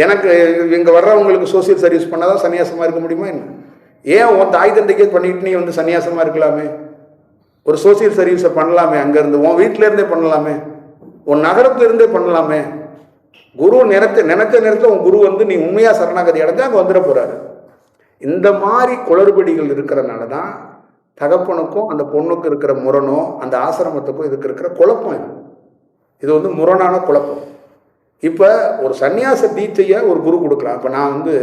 எனக்கு இங்கே வர்றவங்களுக்கு சோசியல் சர்வீஸ் பண்ணால் தான் சன்னியாசமாக இருக்க முடியுமா என்ன? ஏன் உன் தாய் தந்தைக்கே பண்ணிட்டு நீ வந்து சன்னியாசமாக இருக்கலாமே? ஒரு சோசியல் சர்வீஸை பண்ணலாமே அங்கேருந்து? உன் வீட்டிலேருந்தே பண்ணலாமே? உன் நகரத்துல இருந்தே பண்ணலாமே? குரு நினைச்ச நினைச்ச நேரத்தில் உன் குரு வந்து நீ உண்மையாக சரணாகதி அடைஞ்சா அங்கே வந்துட போகிறாரு இந்த மாதிரி குளறுபடிகள் இருக்கிறனால தான் தகப்பனுக்கும் அந்த பொண்ணுக்கும் இருக்கிற முரணோ அந்த ஆசிரமத்துக்கும் இதுக்கு இருக்கிற குழப்பம் இது. இது வந்து முரணான குழப்பம். இப்போ ஒரு சந்நியாச தீட்சையை ஒரு குரு கொடுக்கலாம். இப்போ நான் வந்து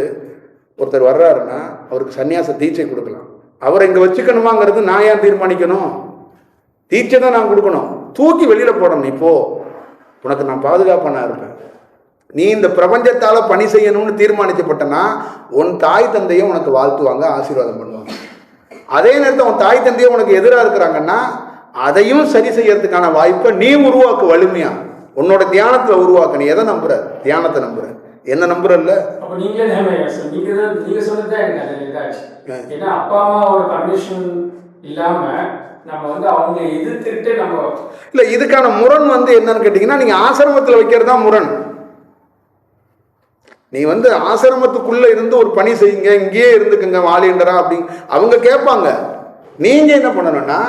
ஒருத்தர் வர்றாருன்னா அவருக்கு சந்நியாச தீட்சை கொடுக்கலாம். அவரை இங்கே வச்சுக்கணுமாங்கிறது நான் ஏன் தீர்மானிக்கணும்? தீட்சை தான் நான் கொடுக்கணும். தூக்கி வெளியில் போடணும். இப்போ உனக்கு நான் பாதுகாப்பானா இருப்பேன். நீ இந்த பிரபஞ்சத்தால் பணி செய்யணும்னு தீர்மானிக்கப்பட்டனா உன் தாய் தந்தையும் உனக்கு வாழ்த்துவாங்க ஆசீர்வாதம் பண்ணுவாங்க. அதே நேரத்தில் உன் தாய் தந்தையும் உனக்கு எதிராக இருக்கிறாங்கன்னா அதையும் சரி செய்யறதுக்கான வாய்ப்பை நீ உருவாக்கு வலிமையாக உன்னோட தியானத்துல உருவாக்கு நீ எதை நம்புற? தியானத்தை நம்புற. என்ன நம்புறல்ல? அப்ப நீங்களே அம்மாவோட பர்மிஷன் இல்லாம இல்ல இதுக்கான முரண் வந்து என்னன்னு கேட்டீங்கன்னா நீங்க ஆசிரமத்தில் வைக்கிறது தான் முரண். நீ வந்து ஆசிரமத்துக்குள்ள இருந்து ஒரு பணி செய்யுங்க இங்கேயே இருந்துக்குங்க வாலிண்டரா அப்படி. அவங்க கேட்பாங்க. நீங்க என்ன பண்ணணும்னா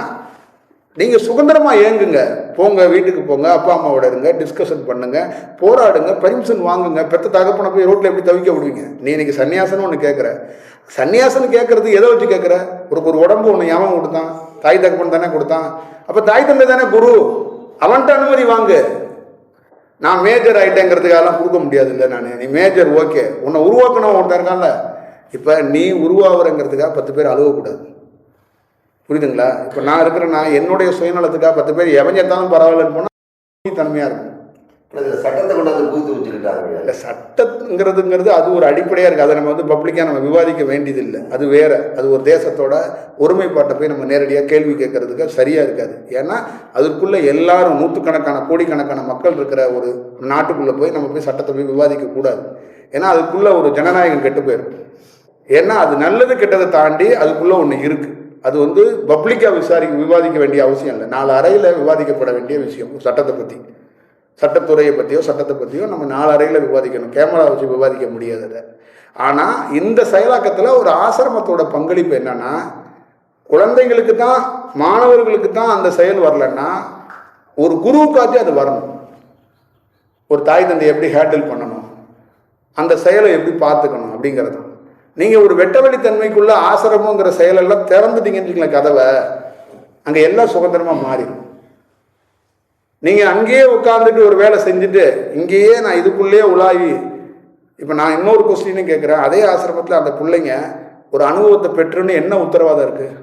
நீங்க சுதந்திரமா இயங்குங்க போங்க வீட்டுக்கு போங்க அப்பா அம்மாவோட இருங்க டிஸ்கஷன் பண்ணுங்க போராடுங்க பர்மிஷன் வாங்குங்க பெத்த தகப்பனை போய் ரோட்டில் எப்படி தவிக்க விடுவீங்க? நீ இன்னைக்கு சன்னியாசனம் ஒன்று கேட்குற சன்னியாசனம் கேட்கறது எதை வச்சு கேட்குற ஒரு ஒரு உடம்பு ஒன்று ஞாபகம் கொடுத்தான் தாய் தகப்பன் தானே கொடுத்தான். அப்போ தாய் தந்தை தானே குரு? அவன்கிட்ட அனுமதி வாங்கு. நான் மேஜர் ஆகிட்டேங்கிறதுக்காகலாம் கொடுக்க முடியாது இல்லை நான். நீ மேஜர் ஓகே உன்னை உருவாக்கணும் ஒருத்தன் இருக்கான்ல. இப்போ நீ உருவாகுறங்கிறதுக்காக பத்து பேர் அழுகக்கூடாது புரியுதுங்களா? இப்போ நான் இருக்கிறேன்னா என்னுடைய சுயநலத்துக்காக பத்து பேர் எவஞ்சத்தாலும் பரவாயில்லன்னு போனால் தன்மையாக இருக்கும். சட்டத்தை கொண்டாந்து வச்சுக்கிட்டாங்க இல்லை சட்டங்கிறதுங்கிறது அது ஒரு அடிப்படையாக இருக்குது அதை நம்ம வந்து பப்ளிக்காக நம்ம விவாதிக்க வேண்டியதில்லை. அது வேற. அது ஒரு தேசத்தோட ஒருமைப்பாட்டை போய் நம்ம நேரடியாக கேள்வி கேட்கறதுக்கு சரியாக இருக்காது. ஏன்னா அதுக்குள்ளே எல்லாரும் நூற்றுக்கணக்கான கோடிக்கணக்கான மக்கள் இருக்கிற ஒரு நாட்டுக்குள்ளே போய் நம்ம போய் சட்டத்தை போய் விவாதிக்க கூடாது. ஏன்னா அதுக்குள்ளே ஒரு ஜனநாயகம் கெட்டு போயிடும் ஏன்னா அது நல்லது கெட்டதை தாண்டி அதுக்குள்ளே ஒன்று இருக்குது அது வந்து பப்ளிக்காக விசாரிக்க விவாதிக்க வேண்டிய அவசியம் இல்லை. நாலு அறையில் விவாதிக்கப்பட வேண்டிய விஷயம் சட்டத்தை பற்றி சட்டத்துறையை பற்றியோ சட்டத்தை பற்றியோ நம்ம நாலு அறையில் விவாதிக்கணும். கேமரா வச்சு விவாதிக்க முடியாது அதை. ஆனால் இந்த செயலாக்கத்தில் ஒரு ஆசிரமத்தோட பங்களிப்பு என்னன்னா குழந்தைங்களுக்கு தான் மாணவர்களுக்கு தான் அந்த செயல் வரலன்னா ஒரு குருவுக்காச்சும் அது வரணும். ஒரு தாய் தந்தை எப்படி ஹேண்டில் பண்ணணும்? அந்த செயலை எப்படி பார்த்துக்கணும் அப்படிங்கிறது நீங்கள் ஒரு வெட்டவெளி தன்மைக்குள்ள ஆசிரமங்கிற செயலெல்லாம் திறந்துட்டீங்கன்னு வச்சுக்கோங்களேன் கதவை அங்கே எல்லாம் சுதந்திரமாக மாறிடும். நீங்கள் அங்கேயே உட்காந்துட்டு ஒரு வேலை செஞ்சுட்டு இங்கேயே நான் இதுக்குள்ளேயே உலாவி இப்போ நான் இன்னொரு கொஸ்டினும் கேட்குறேன். அதே ஆசிரமத்தில் அந்த பிள்ளைங்க ஒரு அனுபவத்தை பெற்றுன்னு என்ன உத்தரவாதம் இருக்குது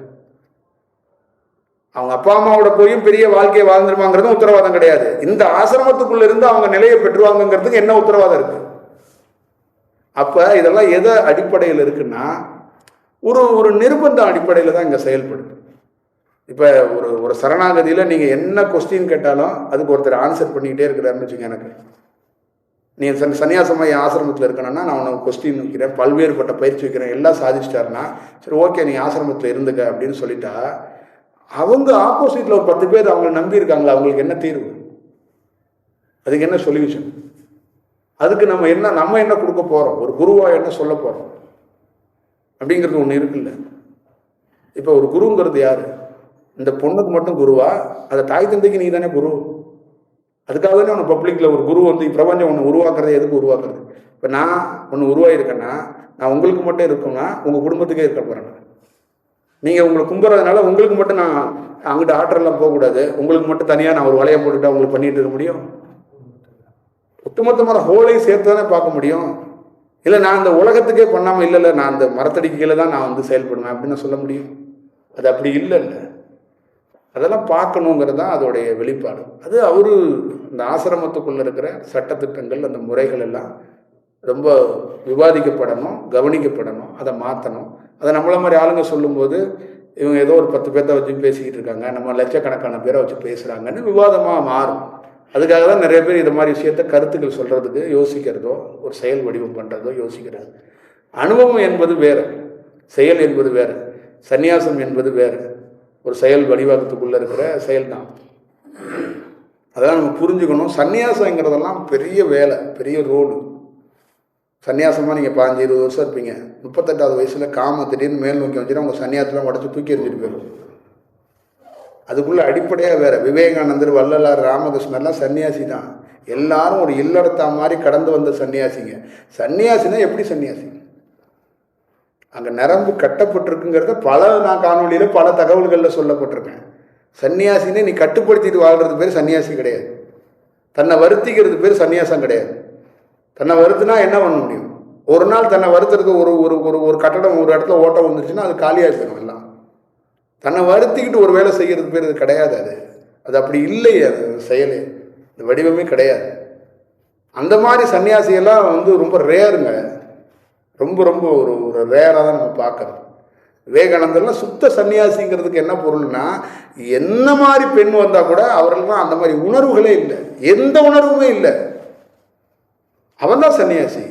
அவங்க அப்பா அம்மாவோட போயும் பெரிய வாழ்க்கையை வாழ்ந்துருவாங்கிறதும் உத்தரவாதம் கிடையாது. இந்த ஆசிரமத்துக்குள்ள இருந்து அவங்க நிலையை பெற்றுவாங்கங்கிறதுக்கு என்ன உத்தரவாதம் இருக்குது அப்போ இதெல்லாம் எதை அடிப்படையில் இருக்குன்னா ஒரு ஒரு நிர்பந்த அடிப்படையில் தான் இங்கே செயல்படுது. இப்போ ஒரு ஒரு சரணாகதியில் நீங்கள் என்ன கொஸ்டின் கேட்டாலும் அதுக்கு ஒருத்தர் ஆன்சர் பண்ணிக்கிட்டே இருக்கிறாருன்னு வச்சுங்க எனக்கு. நீ சன் சன்னியாசமாக என் ஆசிரமத்தில் இருக்கணும்னா நான் உனக்கு கொஸ்டின் வைக்கிறேன் பல்வேறுபட்ட பயிற்சி வைக்கிறேன் எல்லாம் சாதிச்சிட்டாருன்னா சரி ஓகே நீ ஆசிரமத்தில் இருந்துக்க அப்படின்னு சொல்லிட்டா அவங்க ஆப்போசிட்டில் ஒரு பத்து பேர் அவங்களை நம்பி இருக்காங்களா? அவங்களுக்கு என்ன தீர்வு? அதுக்கு என்ன சொல்யூஷன் அதுக்கு நம்ம என்ன நம்ம என்ன கொடுக்க போகிறோம் ஒரு குருவாக என்ன சொல்ல போகிறோம் அப்படிங்கிறது ஒன்று இருக்குல்ல. இப்போ ஒரு குருங்கிறது யார்? இந்த பொண்ணுக்கு மட்டும் குருவா? அந்த தாய் தந்தைக்கு நீ தானே குரு. அதுக்காக தானே அவனை பப்ளிக்கில் ஒரு குரு வந்து பிரபஞ்சம் ஒன்று உருவாக்குறதை எதுக்கு உருவாக்குறது? இப்போ நான் ஒன்று உருவாயிருக்கேன்னா நான் உங்களுக்கு மட்டும் இருக்கேன்னா உங்கள் குடும்பத்துக்கே இருக்க போகிறேன் நீங்கள் உங்களை கும்புறதுனால உங்களுக்கு மட்டும் நான் அங்கிட்ட ஆர்டர்லாம் போகக்கூடாது. உங்களுக்கு மட்டும் தனியாக நான் ஒரு வலையை போட்டுட்டா உங்களுக்கு பண்ணிட்டு இருக்க முடியும்? ஒட்டுமொத்தமான ஹோலையும் சேர்த்து தானே பார்க்க முடியும். இல்லை நான் இந்த உலகத்துக்கே பண்ணாமல் இல்லை இல்லை நான் அந்த மரத்தடிக்கு கீழே தான் நான் வந்து செயல்படுவேன் அப்படின்னு சொல்ல முடியும். அது அப்படி இல்லைல்ல அதெல்லாம் பார்க்கணுங்கிறது தான் அதோடைய வெளிப்பாடு. அது அவரு இந்த ஆசிரமத்துக்குள்ளே இருக்கிற சட்டத்திட்டங்கள் அந்த முறைகள் எல்லாம் ரொம்ப விவாதிக்கப்படணும் கவனிக்கப்படணும் அதை மாற்றணும் அதை நம்மள மாதிரி ஆளுங்க சொல்லும்போது இவங்க ஏதோ ஒரு பத்து பேர்த்த வச்சு பேசிக்கிட்டு இருக்காங்க நம்ம லட்சக்கணக்கான பேரை வச்சு பேசுகிறாங்கன்னு விவாதமாக மாறும். அதுக்காக தான் நிறைய பேர் இது மாதிரி விஷயத்த கருத்துக்கள் சொல்கிறதுக்கு யோசிக்கிறதோ ஒரு செயல் வடிவம் பண்ணுறதோ யோசிக்கிறாங்க. அனுபவம் என்பது வேறு செயல் என்பது வேறு சந்நியாசம் என்பது வேறு. ஒரு செயல் வடிவகத்துக்குள்ளே இருக்கிற செயல் தான். அதெல்லாம் நம்ம புரிஞ்சுக்கணும். சந்நியாசங்கிறதெல்லாம் பெரிய வேலை பெரிய ரோடு சன்னியாசமாக நீங்கள் பாஞ்சு இருபது வருஷம் இருப்பீங்க. முப்பத்தெட்டாவது வயசில் காம திடீர்னு மேல் நோக்கி வந்துச்சுன்னா உங்கள் சன்னியாசத்தெலாம் உடச்சி தூக்கி எறிஞ்சிட்டு போயிடும் அதுக்குள்ளே அடிப்படையாக வேறு. விவேகானந்தர் வள்ளலார் ராமகிருஷ்ணர்லாம் சன்னியாசி தான். எல்லாரும் ஒரு இல்லடத்தா மாதிரி கடந்து வந்த சன்னியாசிங்க. சன்னியாசினா எப்படி சன்னியாசி? அங்கே நரம்பு கட்டப்பட்டிருக்குங்கிறத பல நான் காணொலியில் பல தகவல்களில் சொல்லப்பட்டிருக்கேன். சன்னியாசினே நீ கட்டுப்படுத்திட்டு வாழ்கிறது பேர் சன்னியாசி கிடையாது. தன்னை வருத்திக்கிறது பேர் சன்னியாசம் கிடையாது. தன்னை வருத்துனா என்ன பண்ண முடியும்? ஒரு நாள் தன்னை வருத்துறது ஒரு ஒரு ஒரு ஒரு கட்டடம் ஒரு இடத்துல ஓட்டம் வந்துருச்சுன்னா அது காலியாக எல்லாம். தன்னை வருத்திக்கிட்டு ஒரு வேலை செய்கிறது பேர் இது கிடையாது அது. அது அப்படி இல்லை அது செயலே. இந்த வடிவமே கிடையாது. அந்த மாதிரி சன்னியாசியெல்லாம் வந்து ரொம்ப ரேருங்க. ரொம்ப ரொம்ப ஒரு ஒரு ரேராக தான் நம்ம பார்க்குறோம் விவேகானந்தர்லாம் சுத்த சன்னியாசிங்கிறதுக்கு என்ன பொருள்னா என்ன மாதிரி பெண் வந்தால் கூட அவர்கள்லாம் அந்த மாதிரி உணர்வுகளே இல்லை. எந்த உணர்வுமே இல்லை. அவன் தான் சன்னியாசி.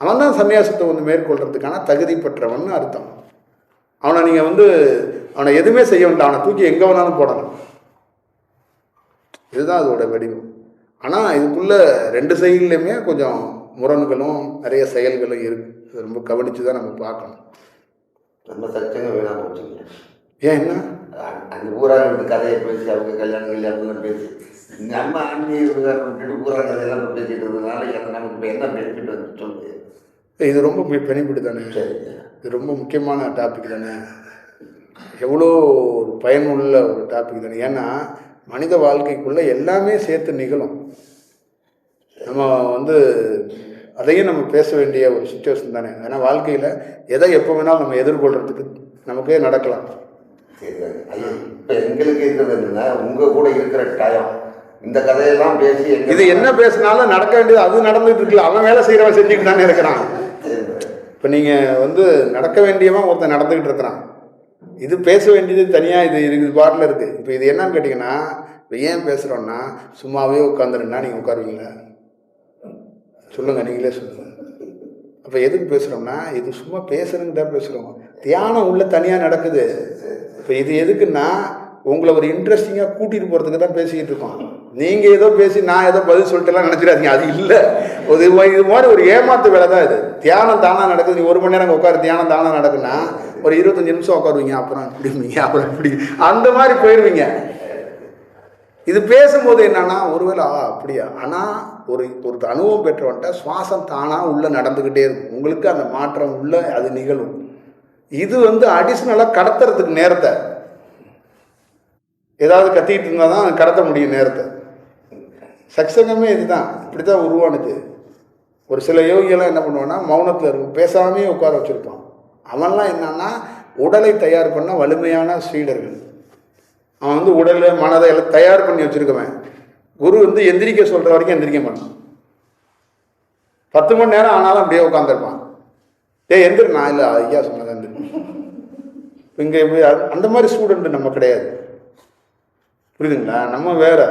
அவன் தான் சன்னியாசத்தை வந்து மேற்கொள்றதுக்கான தகுதி பெற்றவன் அர்த்தம். அவனை நீங்கள் வந்து அவனை எதுவுமே செய்ய வேண்டாம். அவனை தூக்கி எங்கே வேணாலும் போடலாம். இதுதான் அதோட வடிவம். ஆனால் இதுக்குள்ள ரெண்டு சைட்லையுமே கொஞ்சம் முரண்களும் நிறைய செயல்களும் இருக்கு. அது ரொம்ப கவனித்து தான் நம்ம பார்க்கணும். நம்ம சச்சங்கம் வீணாக போச்சுங்க. ஏன் என்ன? அந்த ஊராக இருந்து கதையை பேசி அவங்க கல்யாணம் கல்யாணம்லாம் பேசி நம்ம ஆன்மீக விவகாரம் விட்டுட்டு ஊரா கதையெல்லாம் பேசிட்டு இருந்ததுனால நமக்கு இப்போ என்ன பெனிஃபிட் வந்து சொல்லுது? இது ரொம்ப பெனிஃபிட் தானே? சரிங்க. இது ரொம்ப முக்கியமான டாபிக் தானே? எவ்வளோ ஒரு பயனுள்ள ஒரு டாபிக் தானே? ஏன்னா மனித வாழ்க்கைக்குள்ளே எல்லாமே சேர்த்து நிகழும். நம்ம வந்து அதையும் நம்ம பேச வேண்டிய ஒரு சுச்சுவேஷன் தானே? ஏன்னா வாழ்க்கையில் எதை எப்போ வேணாலும் நம்ம எதிர்கொள்கிறதுக்கு நமக்கே நடக்கலாம். இப்போ எங்களுக்கு இருக்கிறது என்னன்னா உங்கள் கூட இருக்கிற டயம் இந்த கதையெல்லாம் பேசி இது என்ன பேசினாலும் நடக்க வேண்டியது அது நடந்துட்டு இருக்குல்ல. அவன் வேலை செய்கிறவன் செஞ்சுட்டு தானே இருக்கிறான். இப்போ நீங்கள் வந்து நடக்க வேண்டியவன் ஒருத்தன் நடந்துக்கிட்டு இருக்கிறான். இது பேச வேண்டியது தனியாக இது இது பாட்டில் இருக்குது இப்போ இது என்னன்னு கேட்டிங்கன்னா இப்போ ஏன் பேசுகிறோன்னா சும்மாவே உட்காந்துருன்னா நீங்கள் உட்காருவீங்களா? சொல்லுங்கள் நீங்களே சொல்லுங்கள் அப்போ எதுக்கு பேசுகிறோம்னா இது சும்மா பேசுறதுக்கு தான் பேசுகிறோம் தியானம் உள்ளே தனியாக நடக்குது. இப்போ இது எதுக்குன்னா உங்களை ஒரு இன்ட்ரெஸ்டிங்காக கூட்டிகிட்டு போகிறதுக்கு தான் பேசிக்கிட்டு இருக்கோம். நீங்கள் ஏதோ பேசி நான் ஏதோ பதில் சொல்லிட்டுலாம் நினச்சிடாதீங்க. அது இல்லை. இது இது மாதிரி ஒரு ஏமாத்து வேலை தான் இது. தியானம் தானாக நடக்குது. நீ ஒரு மணி நேரம் உட்காரு தியானம் தானாக நடக்குன்னா ஒரு இருபத்தஞ்சி நிமிஷம் உட்காருவீங்க. அப்புறம் அப்படிங்க அப்புறம் இப்படி அந்த மாதிரி போயிடுவீங்க இது பேசும்போது என்னன்னா ஒருவேளை ஆ அப்படியா? ஆனால் ஒரு ஒரு அனுபவம் பெற்றவன்ட்ட சுவாசம் தானாக உள்ளே நடந்துக்கிட்டே இருக்கும். உங்களுக்கு அந்த மாற்றம் உள்ள அது நிகழும். இது வந்து அடிஷ்னலாக கடத்துறதுக்கு நேரத்தை. ஏதாவது கத்திக்கிட்டு இருந்தால் தான் கடத்த முடியும் நேரத்தை. சக்சங்கமே இதுதான். இப்படி தான் உருவானுச்சு ஒரு சில யோகியெல்லாம் என்ன பண்ணுவான்னா மௌனத்தில் இருக்கும். பேசாமே உட்கார வச்சுருப்பான். அவன்லாம் என்னன்னா உடலை தயார் பண்ண வலிமையான ஸ்ரீடர்கள். அவன் வந்து உடலை மனதை எல்லாம் தயார் பண்ணி வச்சிருக்கவன். குரு வந்து எந்திரிக்க சொல்கிற வரைக்கும் எந்திரிக்க மாட்டான். பத்து மணி நேரம் ஆனாலும் அப்படியே உட்காந்துருப்பான் ஏ எந்திரி நான் இல்லை ஐயா சொன்னதான் எந்திரி. இங்கே அந்த மாதிரி ஸ்டூடெண்ட் நம்ம கிடையாது. புரியுதுங்களா? நம்ம வேறு.